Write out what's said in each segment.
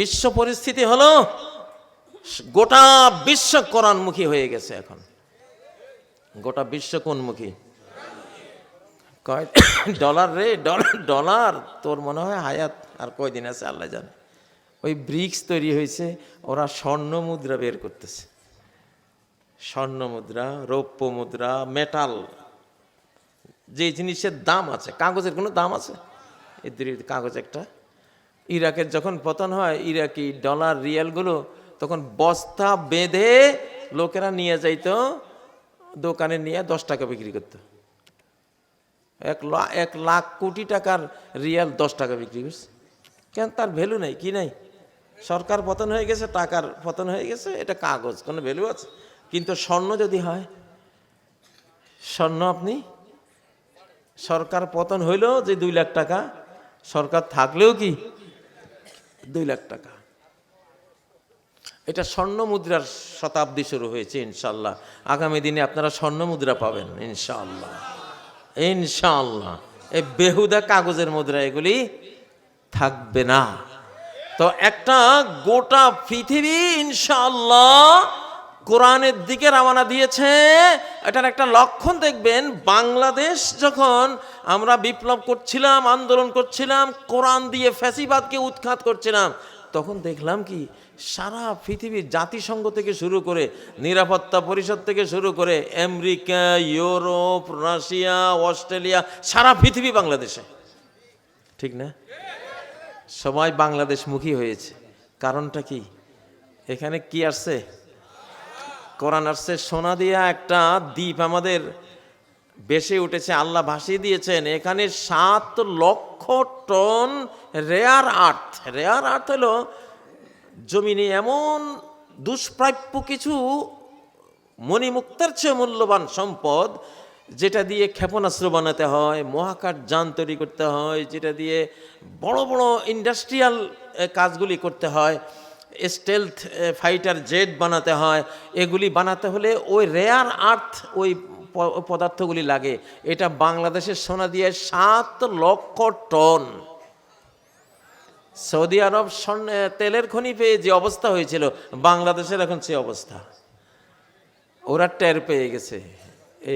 বিশ্ব পরিস্থিতি হলো, গোটা বিশ্ব কোরআনমুখী হয়ে গেছে এখন। গোটা বিশ্ব কোনমুখী? ডলার রে ডলার ডলার, তোর মনে হয় হায়াত আর কয়দিন আছে, আল্লাহ জানে। ওই ব্রিক্স তৈরি হয়েছে, ওরা স্বর্ণ মুদ্রা বের করতেছে। স্বর্ণ মুদ্রা, রৌপ্য মুদ্রা, মেটাল, যে জিনিসের দাম আছে, কাগজের কোনো দাম আছে? এই দুই- কাগজ একটা ইরাকের যখন পতন হয়, ইরাকি ডলার রিয়ালগুলো তখন বস্তা বেঁধে লোকেরা নিয়ে যাইতো, দোকানে নিয়ে দশ টাকা বিক্রি করতো। এক লা- এক লাখ কোটি টাকার রিয়াল দশ টাকা বিক্রি করছে। কেন তার ভ্যালু নেই, কি নাই? সরকার পতন হয়ে গেছে, টাকার পতন হয়ে গেছে, এটা কাগজ, কোনো ভ্যালু আছে? কিন্তু স্বর্ণ যদি হয়, স্বর্ণ আপনি, সরকার পতন হইলেও যে দুই লাখ টাকা, সরকার থাকলেও কি দুই লাখ টাকা। এটা স্বর্ণ মুদ্রার শতাব্দী শুরু হয়েছে ইনশাল্লাহ আগামী দিনে আপনারা স্বর্ণ মুদ্রা পাবেন ইনশাল্লাহ ইনশাল্লাহ এই বেহুদা কাগজের মুদ্রা এগুলি থাকবে না। তো একটা গোটা পৃথিবী ইনশাল্লাহ কোরআনের দিকে রওনা দিয়েছে। এটার একটা লক্ষণ দেখবেন, বাংলাদেশ যখন আমরা বিপ্লব করছিলাম, আন্দোলন করছিলাম, কোরআন দিয়ে ফ্যাসিবাদকে উৎখাত করছিলাম, তখন দেখলাম কি, সারা পৃথিবীর জাতিসংঘ থেকে শুরু করে, নিরাপত্তা পরিষদ থেকে শুরু করে, আমেরিকা, ইউরোপ, রাশিয়া, অস্ট্রেলিয়া, সারা পৃথিবী বাংলাদেশে। ঠিক না? সবাই বাংলাদেশমুখী হয়েছে। কারণটা কি? এখানে কি আসছে? কোরআন আসছে, সোনা দিয়া একটা দ্বীপ আমাদের বেশে উঠেছে, আল্লাহ ভাসিয়ে দিয়েছেন। এখানে সাত লক্ষ ton rare earth rare earth হলো জমিনে এমন দুষ্প্রাপ্য কিছু মণিমুক্তার চেয়ে মূল্যবান সম্পদ, যেটা দিয়ে ক্ষেপণাস্ত্র বানাতে হয়, মহাকাশ যান তৈরি করতে হয়, যেটা দিয়ে বড় বড় ইন্ডাস্ট্রিয়াল কাজগুলি করতে হয়। স্টেলথ ফাইটার জেট বানাতে হয়। এগুলি বানাতে হলে ওই রেয়ার আর্থ ওই পদার্থগুলি লাগে। এটা বাংলাদেশের সোনা দিয়ে সাত লক্ষ টন। সৌদি আরব তেলের খনি পেয়ে যে অবস্থা হয়েছিল, বাংলাদেশের এখন সে অবস্থা। ওরা টের পেয়ে গেছে।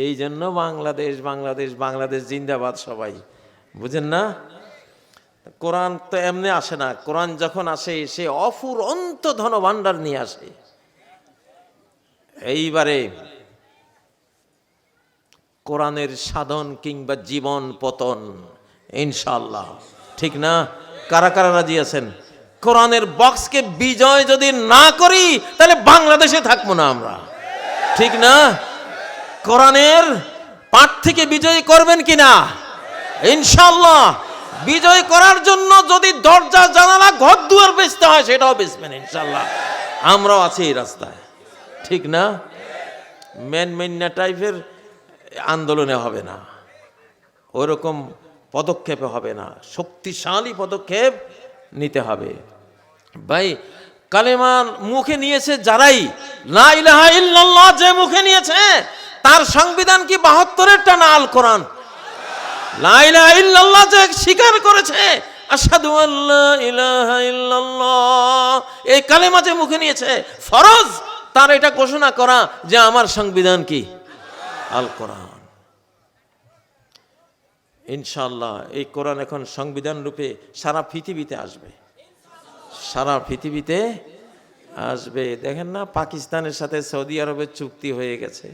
এই জন্য বাংলাদেশ বাংলাদেশ বাংলাদেশ, জিন্দাবাদ সবাই। বুঝেন না? কোরআন তো এমনি আসে না। কোরআন যখন আসে, সে অফুরন্ত ধন ভাণ্ডার নিয়ে আসে। এইবারে কোরআনের সাধন কিংবা জীবন পতন ইনশাল্লাহ ঠিক না? কারা কারা রাজি আছেন? কোরআনের বক্সকে বিজয় যদি না করি, তাহলে বাংলাদেশে থাকব না আমরা। ঠিক না? কোরআনের পাঠ থেকে বিজয় করবেন কিনা? ইনশাল্লাহ বিজয় করার জন্য যদি দরজা, জানালা, ঘর দুয়ার বেচতে হয়, সেটাও বেচবেন ইনশাল্লাহ আমরাও আছি এই রাস্তায়। ঠিক না? মেন মেন্না টাইপের আন্দোলনে হবে না। ওরকম পদক্ষেপে হবে না। শক্তিশালী পদক্ষেপ নিতে হবে। ভাই, কালেমার মুখে নিয়েছে যারাই, লা ইলাহা ইল্লাল্লাহ যে মুখে নিয়েছে, তার সংবিধান কি বাহাত্তরেরটা না আল কোরআন? লা ইলাহা ইল্লাল্লাহ স্বীকার করেছে, আশহাদু আল্লা ইলাহা এই কালেমা যে মুখে নিয়েছে, ফরজ, তার এটা ঘোষণা করা যে আমার সংবিধান কি? আল কোরআন। ইনশাল্লাহ এই কোরআন এখন সংবিধান রূপে সারা পৃথিবীতে আসবে। সারা পৃথিবীতে আসবে। দেখেন না, পাকিস্তানের সাথে সৌদি আরবের চুক্তি হয়ে গেছে।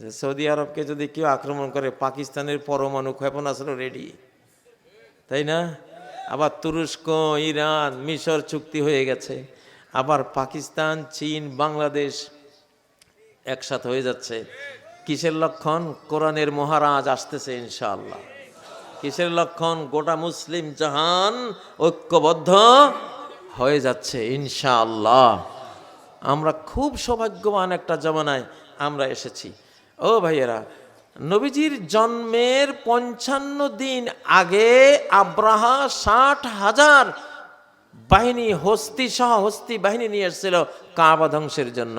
যে সৌদি আরবকে যদি কেউ আক্রমণ করে, পাকিস্তানের পরমাণু ক্ষেপণাস্ত্র রেডি তাই না? আবার তুরস্ক, ইরান, মিশর চুক্তি হয়ে গেছে। আবার পাকিস্তান, চীন, বাংলাদেশ একসাথে হয়ে যাচ্ছে। কিসের লক্ষণ? কোরআনের মহারাজ আসতেছে ইনশাআল্লাহ। কিসের লক্ষণ? গোটা মুসলিম জাহান ঐক্যবদ্ধ হয়ে যাচ্ছে ইনশাআল্লাহ। আমরা খুব সৌভাগ্যবান একটা জমানায় আমরা এসেছি। ও ভাইয়েরা, নবীজির জন্মের পঞ্চান্ন দিন আগে আব্রাহা ষাট হাজার বাহিনী, হস্তি সহ হস্তি বাহিনী নিয়ে এসেছিল কাবা ধ্বংসের জন্য।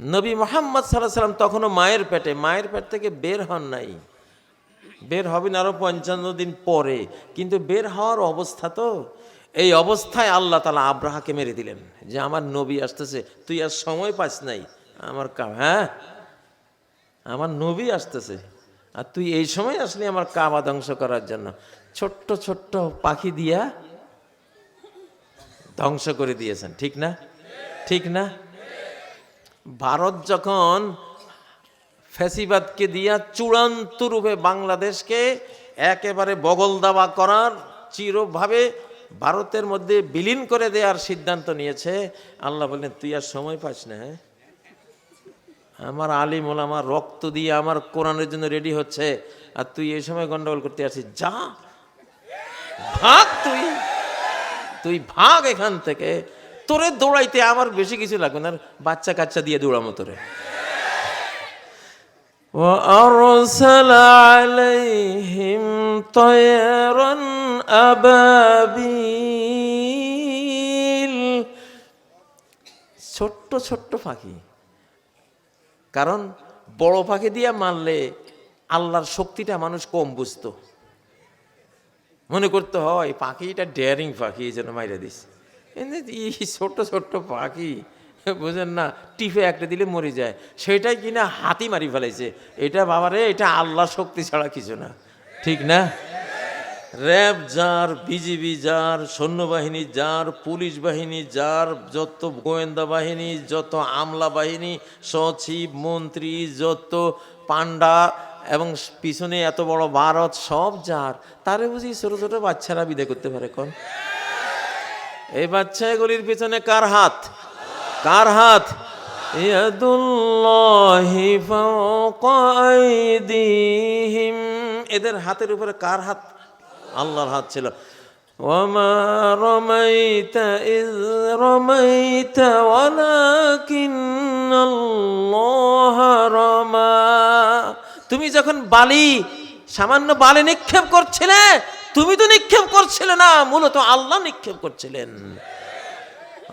নবী মোহাম্মদ সাল্লাহ সাল্লাম তখনও মায়ের পেটে, মায়ের পেট থেকে বের হন নাই। বের হবেন আরও পঞ্চান্ন দিন পরে, কিন্তু বের হওয়ার অবস্থা তো, এই অবস্থায় আল্লাহ তালা আব্রাহাকে মেরে দিলেন। যে আমার নবী আসতেছে, তুই আর সময় পাস নাই। আমার হ্যাঁ? আমার নবী আসতেছে। আর তুই এই সময় আসলি আমার কাবা ধ্বংস করার জন্য। ছোট্ট ছোট্ট পাখি দিয়া ধ্বংস করে দিয়েছেন, ঠিক না? ঠিক না? ভারত যখন ফ্যাসিবাদকে দিয়া চূড়ান্ত রূপে বাংলাদেশকে একেবারে বগল দাবা করার চিরভাবে ভারতের মধ্যে বিলীন করে দেওয়ার সিদ্ধান্ত নিয়েছে, আল্লাহ বললেন, তুই আর সময় পাস না হ্যাঁ? আমার আলিম আমার রক্ত দিয়ে আমার কোরআনের জন্য রেডি হচ্ছে আর তুই এই সময় গন্ডগোল করতে আসিস যা ভাগ তুই তুই ভাগ এখান থেকে তোরে দৌড়াইতে আমার বেশি কিছু লাগবে না আর বাচ্চা কাচ্চা দিয়ে দৌড়ামো তোরে وأرسل عليهم طيرا أبابيل ছোট্ট ছোট্ট পাখি কারণ বড় পাখি দিয়ে মারলে আল্লাহর শক্তিটা মানুষ কম বুঝতো। মনে করতে হয়, পাখিটা ডেয়ারিং পাখি এই জন্য মাইরে দিস এই ছোট্ট ছোট্ট পাখি, বুঝেন না, টিপে একটা দিলে মরে যায়। সেটাই কিনা হাতি মারি ফেলাইছে। এটা বাবারে, এটা আল্লাহ শক্তি ছাড়া কিছু না। ঠিক না? র্যাব যার, বিজিবি যার, সৈন্যবাহিনী যার, পুলিশ বাহিনী যার, যত গোয়েন্দা বাহিনী, যত আমলা বাহিনী, সচিব, মন্ত্রী, যত পান্ডা এবং পিছনে এত বড় ভারত, সব যার। তারে বুঝি ছোট ছোট বাচ্চারা বিদায় করতে পারে কোন এই বাচ্চা এগুলির পিছনে কার হাত? কার হাত? এদের হাতের উপরে কার হাত? আল্লাহর হাত ছিল। তুমি যখন বালি সামান্য বালি নিক্ষেপ করছিলে তুমি তো নিক্ষেপ করছিলে না মূলত আল্লাহ নিক্ষেপ করছিলেন।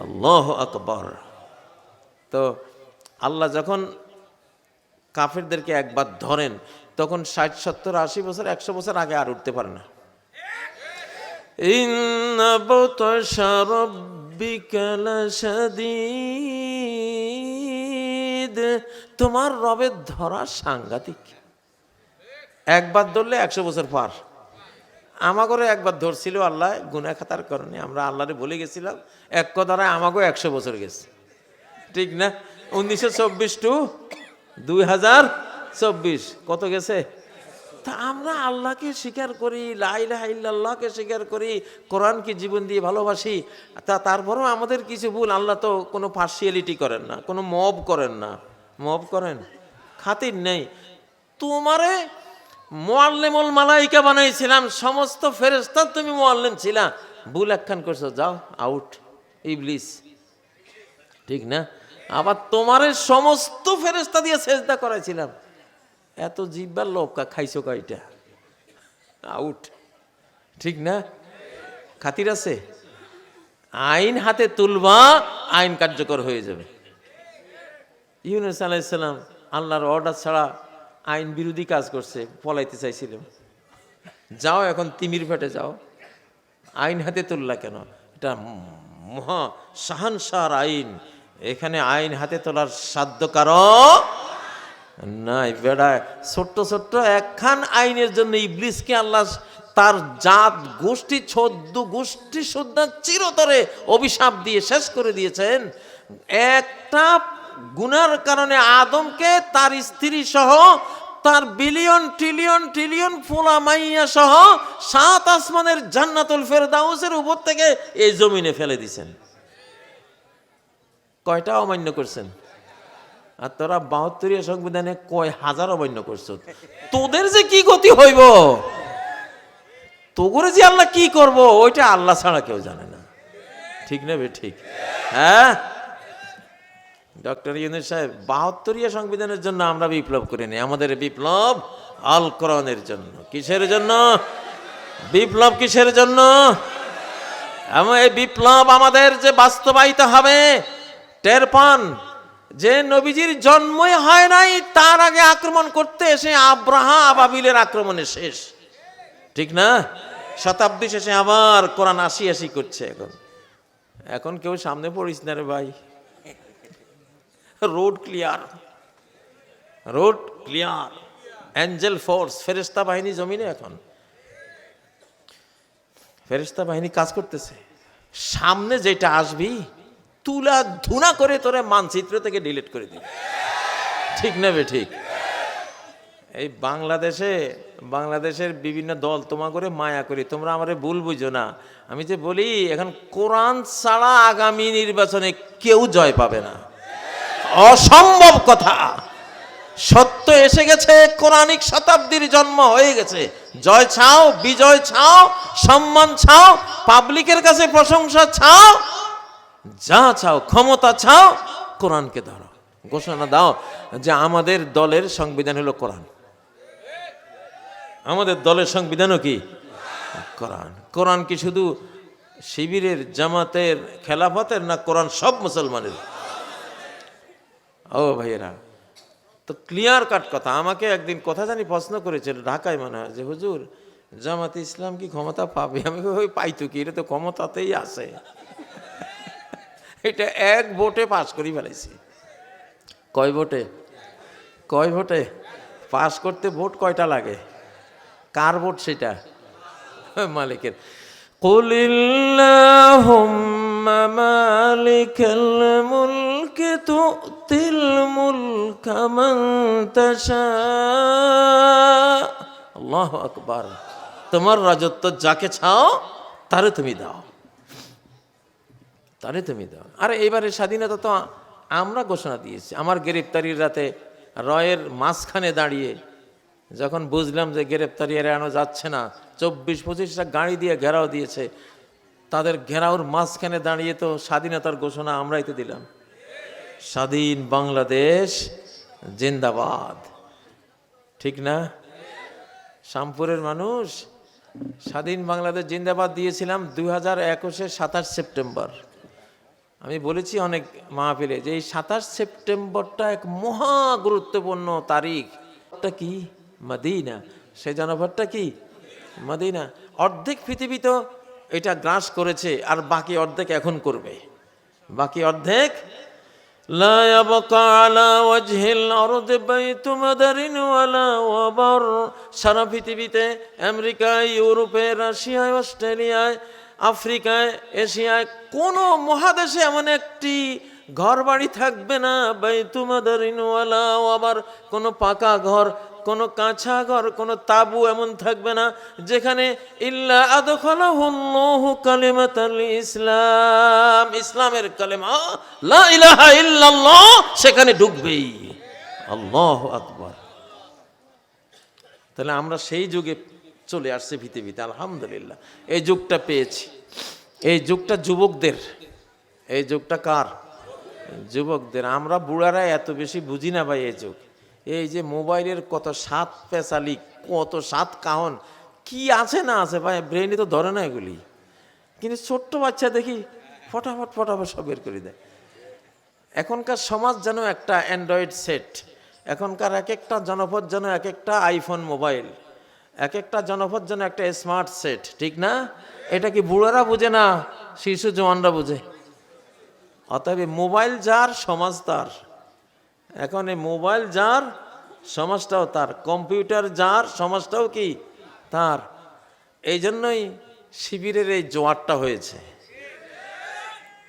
আল্লাহ আকবর। তো আল্লাহ যখন কাফেরদেরকে একবার ধরেন তখন ষাট সত্তর আশি বছর একশো বছর আগে আর উঠতে পারে না। إن بطش ربك لشديد তোমার রবের ধরা সাংঘাতিক একবার ধরলে একশো বছর পার আমাগরে একবার ধরছিল আল্লাহ গুনা খাতার কারণে আমরা আল্লাহরে বলে গেছিলাম এক কথায় আমাকেও একশো বছর গেছে ঠিক না উনিশশো চব্বিশ টু দুই হাজার চব্বিশ কত গেছে তা আমরা আল্লাহকে স্বীকার করি লাইলাহ ইল্লাল্লাহকে স্বীকার করি, কোরআনকে জীবন দিয়ে ভালোবাসি। তা তারপরেও আমাদের কিছু ভুল, আল্লাহ তো কোনো পার্সিয়ালিটি করেন না, কোনো মব করেন না। মব করেন? খাতির নেই। তোমারে মোয়াল্লেমুল মালাইকা বানাইছিলাম, সমস্ত ফেরেস্তা তুমি মোয়াল্লেম ছিলা। ভুল একখান করছ, যাও আউট ইবলিস। ঠিক না? আবার তোমারে সমস্ত ফেরেস্তা দিয়ে সেজদা করাইছিলাম। এত জিব্বার লোক খাইছো কয়টা আউট ঠিক না? খাতির আছে? আইন হাতে তুলবা, আইন কার্যকর হয়ে যাবে। ইউনুস আলাইসাল্লাম আল্লাহর অর্ডার ছাড়া আইন বিরোধী কাজ করছে, পলাইতে চাইছিলাম যাও এখন তিমির ফেটে যাও। আইন হাতে তুললা কেন? এটা মহা শাহানশার আইন। এখানে আইন হাতে তোলার সাধ্য কারও নাই বেড়ায় ছোট্ট ছোট্ট একখান আইনের জন্য ইবলিসকে আল্লাহ তার জাত, গোষ্ঠী, ছদ্ম গোষ্ঠী শ্রদ্ধা চিরতরে অভিশাপ দিয়ে শেষ করে দিয়েছেন। একটা গুনার কারণে আদমকে তার স্ত্রী সহ, তার বিলিয়ন, ট্রিলিয়ন ট্রিলিয়ন ফোলা মাইয়া সহ সাত আসমানের জান্নাতুল ফেরদাউসের উপর থেকে এই জমিনে ফেলে দিছেন। কয়টা অমান্য করছেন? আর তোরা বাহাত্তরিয়া সংবিধানে কয় হাজার অমান্য করছ? তোদের যে কি গতি হইব? তোগরে যে আল্লাহ কি করব, ওইটা আল্লাহ ছাড়া কেউ জানে না। ঠিক নেবে ঠিক? হ্যাঁ? ডক্টর ইউনুস সাহেব বাহাত্তরিয়া সংবিধানের জন্য আমরা বিপ্লব করিনি। আমাদের বিপ্লব আল কোরআনের জন্য। কিসের জন্য? বিপ্লব কিসের জন্য? এই বিপ্লব আমাদের যে বাস্তবায়িত হবে, টের পান। যে নবীজির জন্মই হয় নাই, তার আগে আক্রমণ করতে এসে আব্রাহা আবাবিলের আক্রমণে শেষ। ঠিক না? শতাব্দী শেষে আবার কোরআন আসি আসি করছে এখন। এখন কেউ সামনে পড়িস না রে ভাই। Road clear. Road clear. Angel force ফেরেস্তা বাহিনী জমিনে এখন। ফেরেস্তা বাহিনী কাজ করতেছে। সামনে যেটা আসবি তুলা ধুনা করে তোরে মানচিত্র থেকে ডিলিট করে দিবি। ঠিক নেবে ঠিক? এই বাংলাদেশে, বাংলাদেশের বিভিন্ন দল তোমা করে মায়া করি, তোমরা আমারে ভুল বুঝো না। আমি যে বলি, এখন কোরআন ছাড়া আগামী নির্বাচনে কেউ জয় পাবে না। অসম্ভব কথা। সত্য এসে গেছে, কোরআনিক শতাব্দীর জন্ম হয়ে গেছে। জয় ছাও বিজয় ছাও সম্মান ছাও পাবলিকের কাছে প্রশংসা ছাও যা চাও, ক্ষমতা ছাও কোরআনকে ধরো। ঘোষণা দাও যে আমাদের দলের সংবিধান হলো কোরআন। আমাদের দলের সংবিধানও কি? কোরআন। কোরআন কি শুধু শিবিরের, জামাতের, খেলাফতের না কোরআন সব মুসলমানের? ও ভাইয়েরা, তো ক্লিয়ার কাট কথা। আমাকে একদিন কথা জানি প্রশ্ন করেছিল ঢাকায় মনে হয় যে, হুজুর, জামাত ইসলাম কি ক্ষমতা পাবে? আমি পাইতো কি? এটা তো ক্ষমতাতেই আছে। এটা এক ভোটে পাশ করি ফেলাইছি কয় ভোটে কয় ভোটে পাস করতে ভোট কয়টা লাগে কার ভোট সেটা মালিকের قل اللهم مالك الملك تؤتي الملك من تشاء আল্লাহ আকবার তোমার রাজত্ব যাকে ছাও তারে তুমি দাও তারে তুমি দাও। আরে এবারে স্বাধীনতা তো আমরা ঘোষণা দিয়েছি। আমার গ্রেপ্তারির রাতে রয়ের মাঝখানে দাঁড়িয়ে যখন বুঝলাম যে গ্রেপ্তারি এড়ানো যাচ্ছে না, চব্বিশ পঁচিশটা গাড়ি দিয়ে ঘেরাও দিয়েছে, তাদের ঘেরাওর মাঝখানে দাঁড়িয়ে তো স্বাধীনতার ঘোষণা আমরাই তো দিলাম। স্বাধীন বাংলাদেশ জিন্দাবাদ। ঠিক না? শামপুরের মানুষ, স্বাধীন বাংলাদেশ জিন্দাবাদ দিয়েছিলাম দুই হাজার একুশের সাতাশ সেপ্টেম্বর। আমি বলেছি অনেক মাহফিলে যে এই সাতাশ সেপ্টেম্বরটা এক মহা গুরুত্বপূর্ণ তারিখ ওটা কি মদিনা সে জনপদটা কি মদিনা অর্ধেক পৃথিবী তো এটা গ্রাস করেছে আর বাকি অর্ধেক এখন করবে বাকি অর্ধেক لا يبقى على وجه الأرض بيت مدر ولا وبر সারা পৃথিবীতে আমেরিকায় ইউরোপে রাশিয়ায় অস্ট্রেলিয়ায় আফ্রিকায়, এশিয়ায় কোনো মহাদেশে এমন একটি ঘর বাড়ি থাকবে না। বাইতুমাদারিনওয়ালা আবার কোনো পাকা ঘর, কোনো কাঁচা ঘর, কোনো তাবু এমন থাকবে না, যেখানে ইল্লা আদখালাহুল্লাহু কালিমাতাল ইসলাম। ইসলামের কালেমা সেখানে ঢুকবেই। আল্লাহ আকবার। তাহলে আমরা সেই যুগে চলে আসছে পৃথিবীতে আলহামদুলিল্লাহ। এই যুগটা পেয়েছি। এই যুগটা যুবকদের। এই যুগটা কার? যুবকদের। আমরা বুড়ারা এত বেশি বুঝি না ভাই এই যুগ। এই যে মোবাইলের কত সাত পেঁচালি, কত সাত কাহন, কি আছে না আছে ভাই? ব্রেনে তো ধরে না এগুলি। কিন্তু ছোট্ট বাচ্চা দেখি ফটাফট ফটাফট সব বের করে দেয়। এখনকার সমাজ যেন একটা অ্যান্ড্রয়েড সেট এখনকার এক একটা জনপদ যেন এক একটা আইফোন মোবাইল এক একটা জনপদ যেন একটা স্মার্ট সেট ঠিক না? এটা কি বুড়োরা বুঝে না শিশু জওয়ানরা বুঝে? অতএব মোবাইল যার, সমাজ তার। এখন এই মোবাইল যার, সমাজটাও তার। কম্পিউটার যার, সমাজটাও কি? তার। এই জন্যই শিবিরের এই জোয়ারটা হয়েছে।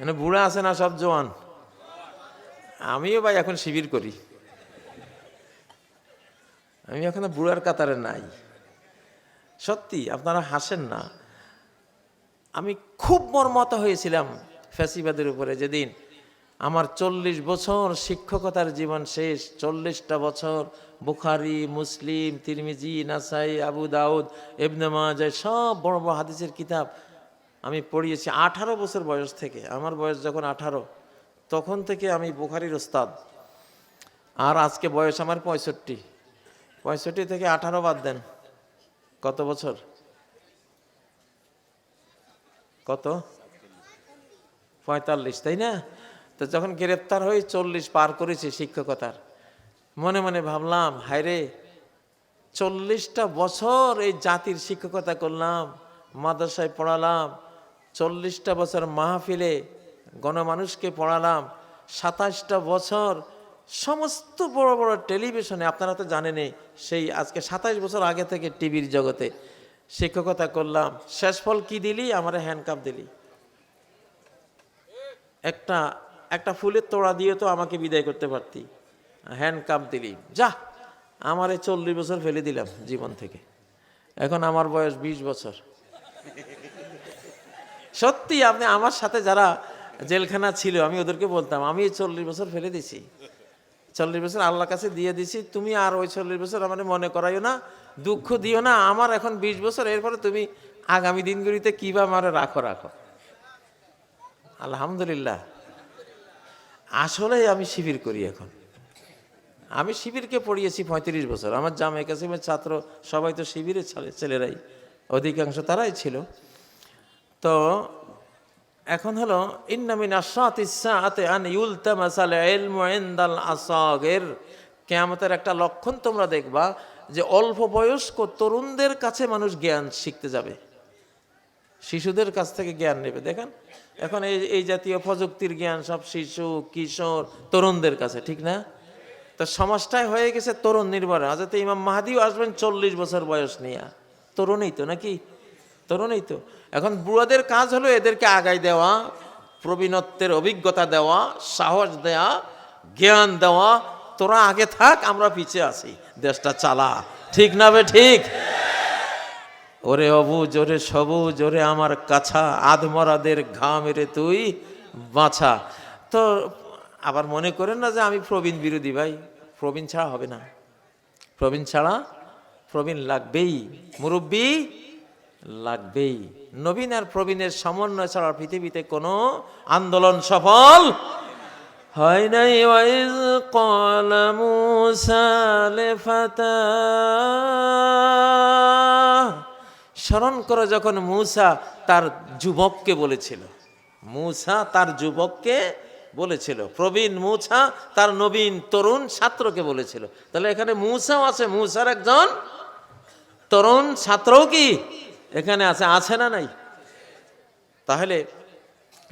মানে বুড়া আছে না সব জোয়ান? আমিও ভাই এখন শিবির করি। আমি এখন বুড়ার কাতারে নাই। সত্যি, আপনারা হাসেন না। আমি খুব মর্মত হয়েছিলাম ফ্যাসিবাদের উপরে যেদিন। আমার চল্লিশ বছর শিক্ষকতার জীবন শেষ, চল্লিশটা বছর বুখারি, মুসলিম, তিরমিজি, নাসাই, আবু দাউদ এবনে মাজায় সব বড় বড় হাদিসের কিতাব আমি পড়িয়েছি আঠারো বছর বয়স থেকে। আমার বয়স যখন আঠারো, তখন থেকে আমি বুখারির ওস্তাদ। আর আজকে বয়স আমার পঁয়ষট্টি। পঁয়ষট্টি থেকে আঠারো বাদ দেন। কত বছর? কত? পঁয়তাল্লিশ, তাই না? তো যখন গ্রেপ্তার হয়ে চল্লিশ পার করেছি শিক্ষকতার, মনে মনে ভাবলাম, হায়রে, চল্লিশটা বছর এই জাতির শিক্ষকতা করলাম, মাদ্রাসায় পড়ালাম, চল্লিশটা বছর মাহফিলে গণমানুষকে পড়ালাম, সাতাশটা বছর সমস্ত বড় বড় টেলিভিশনে, আপনারা তো জানেনই, সেই আজকে সাতাশ বছর আগে থেকে টিভির জগতে। শিক্ষকতা করলাম, শেষ ফল কি দিলি? আমার হ্যান্ডকাপ দিলি। একটা একটা ফুলের তোড়া দিয়ে তো আমাকে বিদায় করতে পারতি। হ্যান্ডকাপ দিলি। যা, আমার এই চল্লিশ বছর ফেলে দিলাম জীবন থেকে। এখন আমার বয়স বিশ বছর। সত্যি, আপনি আমার সাথে যারা জেলখানা ছিল, আমি ওদেরকে বলতাম, আমি এই চল্লিশ বছর ফেলে দিছি। চল্লিশ বছর আল্লাহর কাছে দিয়ে দিছি, তুমি আর ওই চল্লিশ বছর আমার মনে করাইও না, দুঃখ দিও না, আমার এখন বিশ বছর, এরপরে তুমি আগামী দিনগুলিতে কিবা আমার রাখো রাখো। আলহামদুলিল্লাহ। আসলে আমি শিবির করি এখন। আমি শিবিরকে পড়িয়েছি পঁয়ত্রিশ বছর। আমার জামে কাসিমের ছাত্র, সবাই তো শিবিরের ছেলে- ছেলেরাই, অধিকাংশ তারাই ছিল। তো এখন হলো ইন্নামিন আসাত ইসাতে আন ইউলতামাসাল ইলমু ইনদাল আসাগির। কিয়ামতের একটা লক্ষণ তোমরা দেখবা যে অল্প বয়স্ক তরুণদের কাছে মানুষ জ্ঞান শিখতে যাবে। শিশুদের কাছ থেকে জ্ঞান নেবে। দেখেন, এখন এই এই জাতীয় প্রযুক্তির জ্ঞান সব শিশু, কিশোর, তরুণদের কাছে, ঠিক না? তো সমাজটাই হয়ে গেছে তরুণ নির্ভর। আজাতে ইমাম মাহাদিও আসবেন চল্লিশ বছর বয়স নিয়ে। তরুণই তো নাকি? তরুণই তো। এখন বুড়াদের কাজ হলো এদেরকে আগাই দেওয়া, প্রবীণত্বের অভিজ্ঞতা দেওয়া, সাহস দেওয়া জ্ঞান দেওয়া। তোরা আগে থাক, আমরা পিছিয়ে আছি। দেশটা চালা। ঠিক না বে ঠিক? ওরে অবু জোরে সবুজ জোরে আমার কাছা। আধমরাদের ঘা মেরে তুই বাছা। তো আবার মনে করেন না যে আমি প্রবীণ বিরোধী ভাই? প্রবীণ ছাড়া হবে না। প্রবীণ ছাড়া প্রবীণ লাগবেই। মুরব্বী লাগবেই নবীন আর প্রবীণের সমন্বয় ছাড়া পৃথিবীতে কোনো আন্দোলন সফল হয় নাই ওয়াইজ قال موسى لفتاه স্মরণ করো যখন মূসা তার যুবককে বলেছিল মূসা তার যুবককে বলেছিল প্রবীণ মূসা তার নবীন তরুণ ছাত্রকে বলেছিল তাহলে এখানে মূসাও আছে মূসার একজন তরুণ ছাত্রও কি এখানে আছে আছে না নাই? তাহলে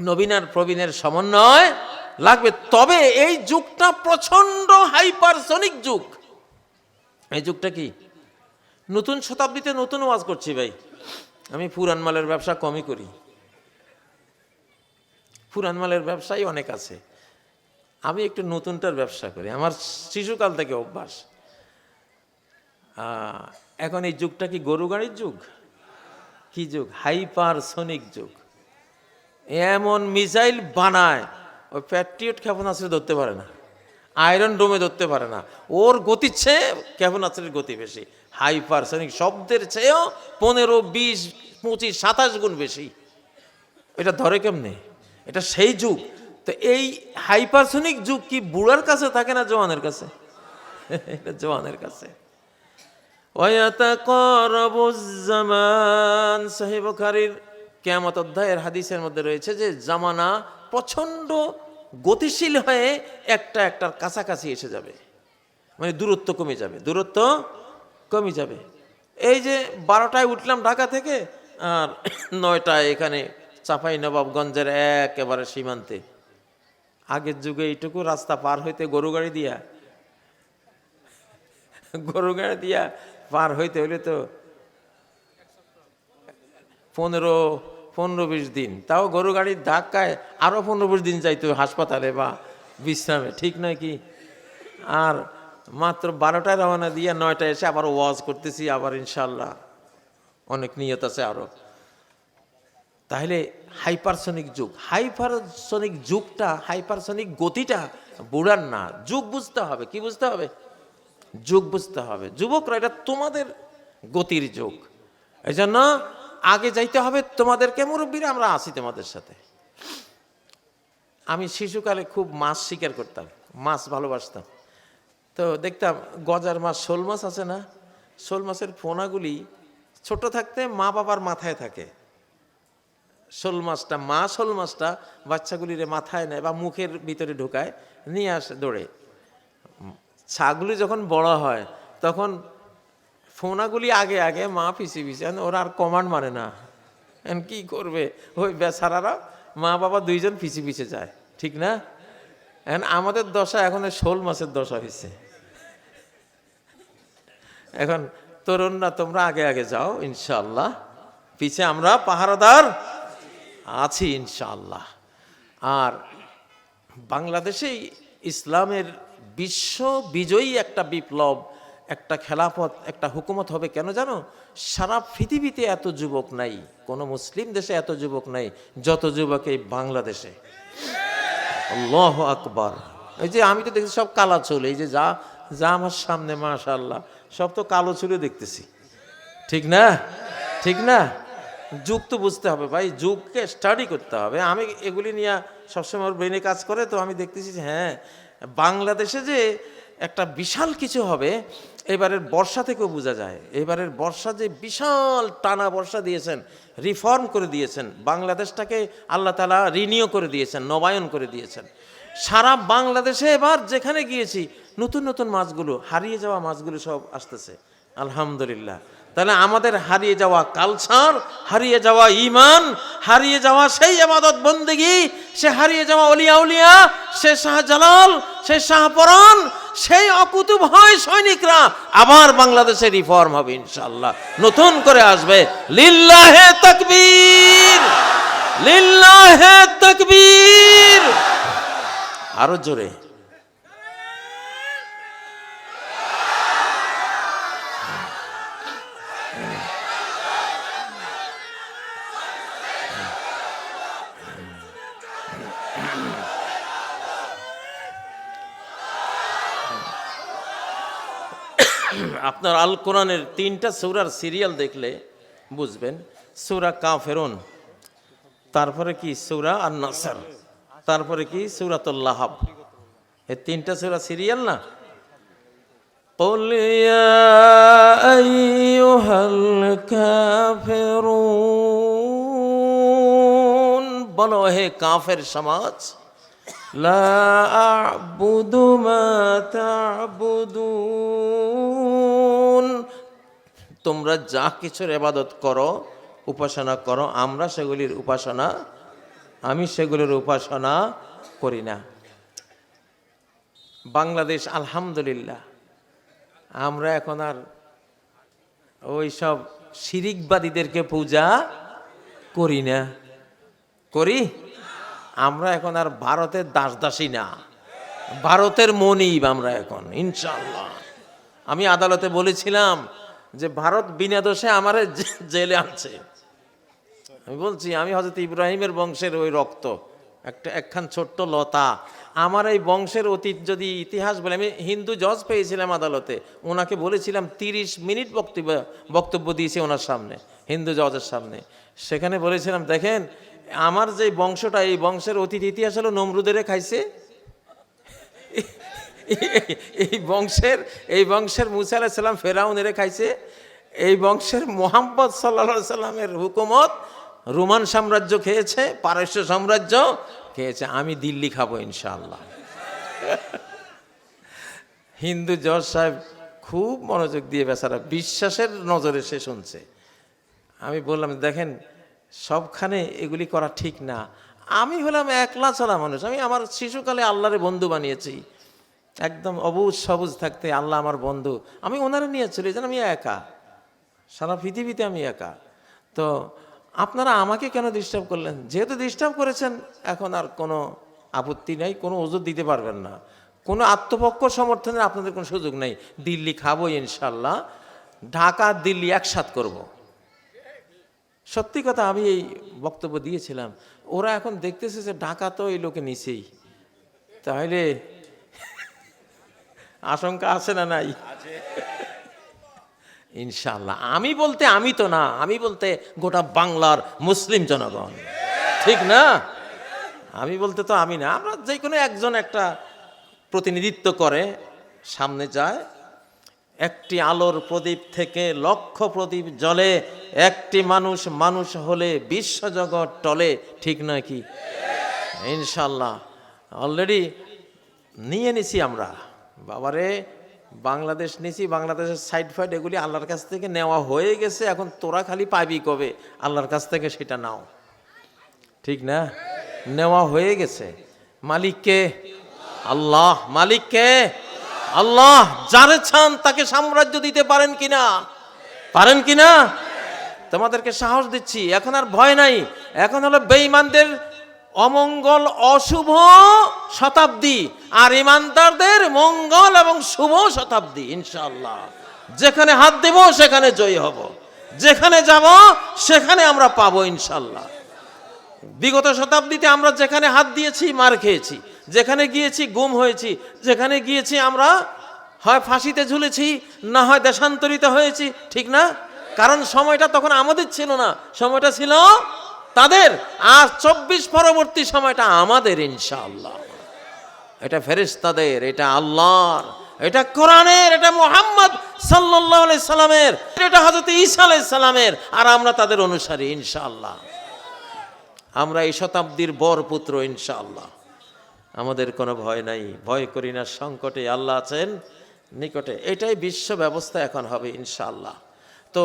নবীন আর প্রবীণের সমন্বয় লাগবে। তবে এই যুগটা প্রচণ্ড হাইপারসনিক যুগ। এই যুগটা কি? নতুন শতাব্দীতে নতুন ওয়াজ করছি ভাই। আমি পুরান মালের ব্যবসা কমই করি। পুরান মালের ব্যবসাই অনেক আছে। আমি একটু নতুনটার ব্যবসা করি। আমার শিশুকাল থেকে অভ্যাস। এখন এই যুগটা কি গরু গাড়ির যুগ? কি যুগ? হাইপারসনিক যুগ। এমন মিসাইল বানায়, ওই প্যাট্রিয়ট ক্ষেপণাস্ত্রে ধরতে পারে না, আয়রন ডোমে ধরতে পারে না, ওর গতির চেয়ে ক্ষেপণাস্ত্রের গতি বেশি, হাইপারসনিক শব্দের চেয়েও পনেরো, বিশ, পঁচিশ, সাতাশ গুণ বেশি। এটা ধরে কেমনে? এটা সেই যুগ। তো এই হাইপারসনিক যুগ কি বুড়ার কাছে থাকে না জওয়ানের কাছে? এটা জওয়ানের কাছে। ওয়াতাকারাবুজ্জামান সাহেব কিয়ামত অধ্যায়ের হাদিসের মধ্যে রয়েছে যে জামানা প্রচণ্ড গতিশীল হয়ে একটা একটার কাছাকাছি এসে যাবে। মানে দূরত্ব কমে যাবে, দূরত্ব কমে যাবে। এই যে বারোটায় উঠলাম ঢাকা থেকে, আর নয়টায় এখানে চাপাই নবাবগঞ্জের একেবারে সীমান্তে। আগের যুগে এইটুকু রাস্তা পার হইতে গরু গাড়ি দিয়া, গরু গাড়ি দিয়া পার হইতে হইলে তো পনেরো পনেরো বিশ দিন। তাও গরু গাড়ির ধাক্কায় আরও পনেরো বিশ দিন যাইতো হাসপাতালে বা বিশ্রামে, ঠিক নয় কি? আর মাত্র বারোটায় রওনা দিয়ে নয়টায় এসে আবার ওয়াজ করতেছি, আবার ইনশাল্লাহ অনেক নিয়ত আছে আরও তাহলে হাইপারসনিক যুগ। হাইপারসনিক যুগটা, হাইপারসনিক গতিটা বুড়ার না। যুগ বুঝতে হবে। কি বুঝতে হবে? যুগ বুঝতে হবে। যুবকরা, এটা তোমাদের গতির যুগ। এই জন্য আগে যাইতে হবে তোমাদেরকে, মুরব্বীরা, আমরা আসি তোমাদের সাথে। আমি শিশুকালে খুব মাছ শিকার করতাম, মাছ ভালোবাসতাম। তো দেখতাম গজার মাছ, শোল মাছ আছে না? শোল মাছের ফোনাগুলি ছোট থাকতে মা বাবার মাথায় থাকে। শোল মাছটা, মা শোল মাছটা বাচ্চাগুলিরে মাথায় নেয় বা মুখের ভিতরে ঢোকায়, নিয়ে আসে দৌড়ে। ছাগুলি যখন বড় হয়, তখন ফোনাগুলি আগে আগে মা পিছিয়ে পিছিয়ে ওরা আর কমান্ড মানে না। এখন কি করবে? ওই বেচারারা মা বাবা দুইজন পিছিয়ে পিছিয়ে যায়, ঠিক না? এখন আমাদের দশা এখন শোল মাছের দশা হয়েছে এখন তরুণরা তোমরা আগে আগে যাও ইনশাল্লাহ পিছে আমরা পাহারাদার আছি ইনশাল্লাহ আর বাংলাদেশে ইসলামের বিশ্ব বিজয়ী একটা বিপ্লব, একটা খেলাফত, একটা হুকুমত হবে কেন জানো? সারা পৃথিবীতে এত যুবক নাই, কোনো মুসলিম দেশে এত যুবক নাই, যত যুবক এই বাংলাদেশে। লহ আকবর। এই যে আমি তো দেখছি সব কালা চুল, এই যে যা যা আমার সামনে মাশাল্লাহ সব তো কালো চুলে দেখতেছি। ঠিক না? ঠিক না? যুগ তো বুঝতে হবে ভাই, যুগকে স্টাডি করতে হবে। আমি এগুলি নিয়ে সবসময় ওর ব্রেনে কাজ করে, তো আমি দেখতেছি হ্যাঁ বাংলাদেশে যে একটা বিশাল কিছু হবে, এবারের বর্ষা থেকেও বোঝা যায়। এবারের বর্ষা যে বিশাল টানা বর্ষা দিয়েছেন রিফর্ম করে দিয়েছেন, বাংলাদেশটাকে আল্লাহ তালা রিনিউ করে দিয়েছেন, নবায়ন করে দিয়েছেন। সারা বাংলাদেশে এবার যেখানে গিয়েছি, নতুন নতুন মাছগুলো, হারিয়ে যাওয়া মাছগুলো সব আসতেছে। আলহামদুলিল্লাহ। তাহলে আমাদের হারিয়ে যাওয়া কালচার হারিয়ে যাওয়া ইমান, হারিয়ে যাওয়া সেই আমাদত বন্দেগি, সে হারিয়ে যাওয়া অলিয়া উলিয়া, সে শাহজালাল সে শাহপরান সেই অকুতুব হয় সৈনিকরা, আবার বাংলাদেশে রিফর্ম হবে ইনশাল্লাহ নতুন করে আসবে, লিল্লাহে তকবীর লিল্লাহে তকবীর। আরও জোরে। আপনার আল কোরআনের তিনটা সূরার সিরিয়াল দেখলে বুঝবেন সূরা কাফেরুন তারপরে কি সূরা আর নাসার তারপরে কি সূরাতুল লাহাব এই তিনটা সূরা সিরিয়াল না قل يا أيها الكافرون বলো হে কাফের সমাজ لا أعبد ما تعبدون তোমরা যা কিছুর এবাদত করো, উপাসনা করো, আমরা সেগুলির উপাসনা, আমি সেগুলির উপাসনা করি না। বাংলাদেশ, আলহামদুলিল্লাহ, আমরা এখন আর ওই সব শিরিকবাদীদেরকে পূজা করি না। করি? আমরা এখন আর ভারতের দাস দাসী না। ভারতের মনিব আমরা এখন ইনশাল্লাহ আমি আদালতে বলেছিলাম যে ভারত বিনা দোষে আমার জেলে আনছে। আমি বলছি, আমি হজরত ইব্রাহিমের বংশের ওই রক্ত, একটা একখান ছোট্ট লতা। আমার এই বংশের অতীত যদি ইতিহাস বলে, আমি হিন্দু জজ পেয়েছিলাম আদালতে। ওনাকে বলেছিলাম, তিরিশ মিনিট বক্তব্য বক্তব্য দিয়েছি ওনার সামনে, হিন্দু জজের সামনে। সেখানে বলেছিলাম, দেখেন, আমার যে বংশটা, এই বংশের অতীত ইতিহাস হলো নমরুদেরে খাইছে। এই বংশের এই বংশের মুসা আলাহিসাল্লাম ফেরাউনেরে খাইছে। এই বংশের মোহাম্মদ সাল্লা সাল্লামের হুকুমত রোমান সাম্রাজ্য খেয়েছে, পারস্য সাম্রাজ্য খেয়েছে। আমি দিল্লি খাব ইনশাল্লাহ হিন্দু জজ সাহেব খুব মনোযোগ দিয়ে বেচারা বিশ্বাসের নজরে সে শুনছে। আমি বললাম, দেখেন, সবখানে এগুলি করা ঠিক না। আমি হলাম একলা চলা মানুষ। আমি আমার শিশুকালে আল্লাহরে বন্ধু বানিয়েছি। একদম অবুজ সবুজ থাকতে আল্লাহ আমার বন্ধু। আমি ওনারা নিয়ে চলে যেন আমি একা। সারা পৃথিবীতে আমি একা। তো আপনারা আমাকে কেন ডিস্টার্ব করলেন? যেহেতু ডিস্টার্ব করেছেন, এখন আর কোনো আপত্তি নেই, কোনো ওজুর দিতে পারবেন না। কোনো আত্মপক্ষ সমর্থনের আপনাদের কোনো সুযোগ নেই। দিল্লি খাব ইনশাল্লাহ ঢাকা, দিল্লি একসাথ করব। সত্যি কথা আমি এই বক্তব্য দিয়েছিলাম। ওরা এখন দেখতেছে যে ঢাকা তো এই লোকে নিচেই। তাহলে আশঙ্কা আছে না নাই? ইনশাল্লাহ আমি বলতে আমি তো না আমি বলতে গোটা বাংলার মুসলিম জনগণ। ঠিক না? আমি বলতে তো আমি না। আমরা যে কোনো একজন একটা প্রতিনিধিত্ব করে সামনে যায়। একটি আলোর প্রদীপ থেকে লক্ষ প্রদীপ জ্বলে একটি মানুষ মানুষ হলে বিশ্বজগৎ টলে ঠিক নয় কি? ইনশাল্লাহ অলরেডি নিয়ে নিছি আমরা। বাবারে, বাংলাদেশ নিছি, বাংলাদেশের সাইড ফাইড এগুলি আল্লাহর কাছ থেকে নেওয়া হয়ে গেছে, এখন তোরা খালি পাবি কবে? আল্লাহর কাছ থেকে সেটা নাও। ঠিক না? নেওয়া হয়ে গেছে। মালিককে, আল্লাহ মালিককে, আল্লাহ, যারে চান তাকে সাম্রাজ্য দিতে পারেন কিনা? পারেন কিনা? তোমাদেরকে সাহস দিচ্ছি, এখন আর ভয় নাই। এখন হলো বেঈমানদের অমঙ্গল অশুভ শতাব্দী আর ইমানদারদের মঙ্গল এবং শুভ শতাব্দী, ইনশাআল্লাহ। যেখানে হাত দেব, সেখানে জয়ী হব। যেখানে যাব, সেখানে আমরা পাবো, ইনশাআল্লাহ। বিগত শতাব্দীতে আমরা যেখানে হাত দিয়েছি, মার খেয়েছি। যেখানে গিয়েছি, গুম হয়েছি। যেখানে গিয়েছি, আমরা হয় ফাঁসিতে ঝুলেছি, না হয় দেশান্তরিত হয়েছি, ঠিক না? কারণ সময়টা তখন আমাদের ছিল না। সময়টা ছিল তাদের, আর চব্বিশ পরবর্তী সময়টা আমাদের, ইনশাআল্লাহ। এটা ফেরেশতাদের, এটা আল্লাহর, এটা কোরআনের, এটা মোহাম্মদ আলাইহি সাল্লামের, এটা হযরত ঈসা সালামের, আর আমরা তাদের অনুসারী, ইনশাআল্লাহ। আমরা এই শতাব্দীর বর পুত্র, ইনশাআল্লাহ। আমাদের কোনো ভয় নাই, ভয় করি না, সংকটে আল্লাহ আছেন, নিকটে। এটাই বিশ্ব ব্যবস্থা এখন হবে, ইনশাআল্লাহ। তো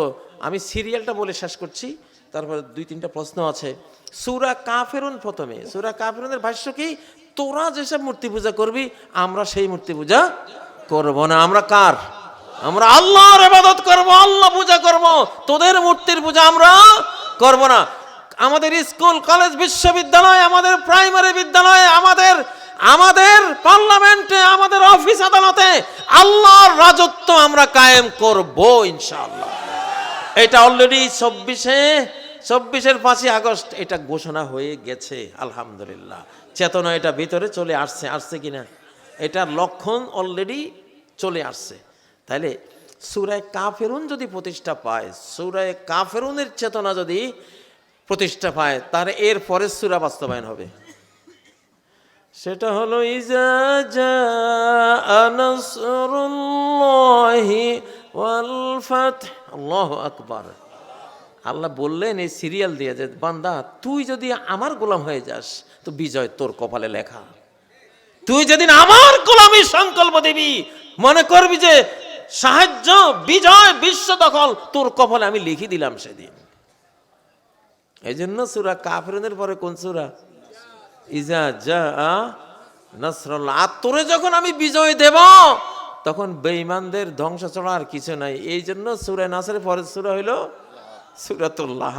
আমি সিরিয়ালটা বলে শেষ করছি। তারপরে দুই, তিনটা প্রশ্ন আছে। সুরা কাফেরুন প্রথমে। সুরা কাফেরুনের ভাষ্য কি? তোরা যেসব মূর্তি পূজা করবি, আমরা সেই মূর্তি পূজা করব না। আমরা কার? আমরা আল্লাহর ইবাদত করব, আল্লাহ পূজা করব। তোদের মূর্তির পূজা আমরা করব না। আমাদের স্কুল, কলেজ, বিশ্ববিদ্যালয়, আমাদের প্রাইমারি বিদ্যালয়ে, আমাদের আমাদের পার্লামেন্টে, আমাদের অফিস আদালতে আল্লাহর রাজত্ব আমরা কায়েম করব ইনশাআল্লাহ। এটা অলরেডি চব্বিশে চব্বিশের পাঁচই আগস্ট, এটা ঘোষণা হয়ে গেছে, আলহামদুলিল্লাহ। চেতনা এটা ভিতরে চলে আসছে আসছে কিনা? এটার লক্ষণ অলরেডি চলে আসছে। তাইলে সুরায় কাফেরুন যদি প্রতিষ্ঠা পায়, সুরায় কাফেরুনের চেতনা যদি প্রতিষ্ঠা পায়, তার এর পরের সুরা বাস্তবায়ন হবে। সেটা হলো, ইজা আকবার। আল্লাহ বললেন এই সিরিয়াল দিয়ে যে, বান্দা, তুই যদি আমার গোলাম হয়ে যাস, তো বিজয় তোর কপালে লেখা। তুই যেদিন আমার গোলামি সংকল্প দিবি, মনে করবি যে সাহায্য, বিজয়, বিশ্ব দখল, তোর কপালে আমি লিখে দিলাম সেদিন। এই জন্য সুরা কাফেরনের পরে কোন সুরা? ইজা যা নসরল্লাহ আর তোরে যখন আমি বিজয় দেব, তখন বেঈমানদের ধ্বংস ছাড়া আর কিছু নাই। এই জন্য সুরে নাসের পরের সুরা হইল সুরাতুল্লাহ